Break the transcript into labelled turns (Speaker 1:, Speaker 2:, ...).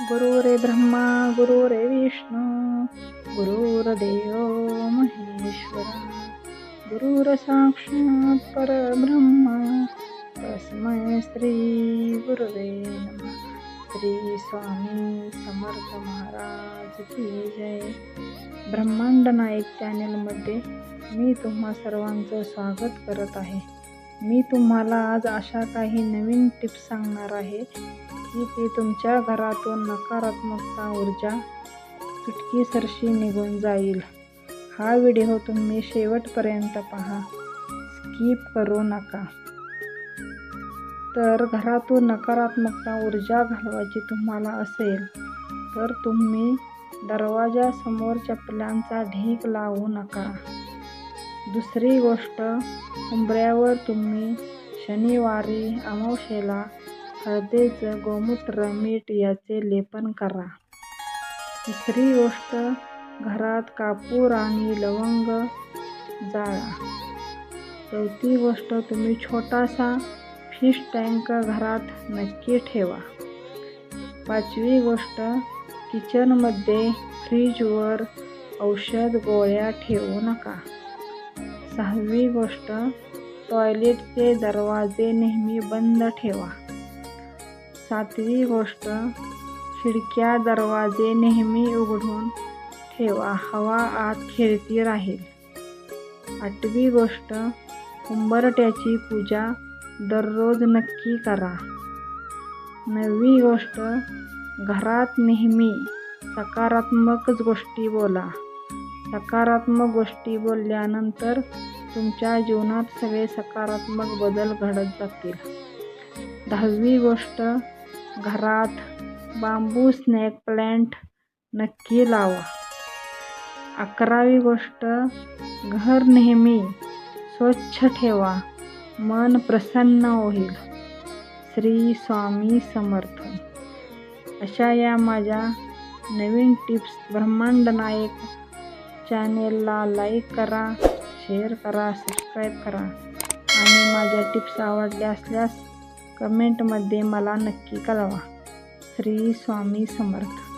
Speaker 1: गुरुरे ब्रह्मा गुरुरे विष्णू गुरुर्देव महेश्वरा। गुरुर साक्षात परब्रह्मा तस्मै श्री गुरुवे श्री स्वामी समर्थ महाराज की जय। ब्रह्मांड नाईक चॅनेलमध्ये मी तुम्हा सर्वांचं स्वागत करत आहे. मी तुम्हाला आज अशा काही नवीन टिप्स सांगणार आहे की ती तुमच्या घरातून नकारात्मकता ऊर्जा चुटकीसरशी निघून जाईल. हा व्हिडिओ तुम्ही शेवटपर्यंत पहा. स्किप करू नका. तर घरातून नकारात्मकता ऊर्जा घालवायची तुम्हाला असेल तर तुम्ही दरवाजासमोर चपल्यांचा ढीक लावू नका. दुसरी गोष्ट उंबऱ्यावर तुम्ही शनिवारी अमावशेला हळदीचं गोमूत्र मीठ याचे लेपन करा. तिसरी गोष्ट घरात कापूर आणि लवंग जाळा. चौथी गोष्ट तुम्ही छोटासा फिश टँक घरात नक्की ठेवा. पाचवी गोष्ट किचनमध्ये फ्रीजवर औषध गोळ्या ठेवू नका. सहावी गोष्ट टॉयलेटचे दरवाजे नेहमी बंद ठेवा. सातवी गोष्ट खिडक्या दरवाजे नेहमी उघडून ठेवा हवा आत खेळती राहील. आठवी गोष्ट उंबरट्याची पूजा दररोज नक्की करा. नववी गोष्ट घरात नेहमी सकारात्मकच गोष्टी बोला. सकारात्मक गोष्टी बोलल्यानंतर तुमच्या जीवनात सगळे सकारात्मक बदल घडत जातील. दहावी गोष्ट घरात बांबू स्नॅक प्लॅन्ट नक्की लावा. अकरावी गोष्ट घर नेहमी स्वच्छ ठेवा. मन प्रसन्न होईल. श्री स्वामी समर्थ. अशा या माझ्या नवीन टिप्स ब्रह्मांड नायक चॅनेलला लाईक करा शेअर करा सबस्क्राईब करा. आणि माझ्या टिप्स आवडल्या असल्यास कमेंटमध्ये मला नक्की कळवा. श्री स्वामी समर्थ.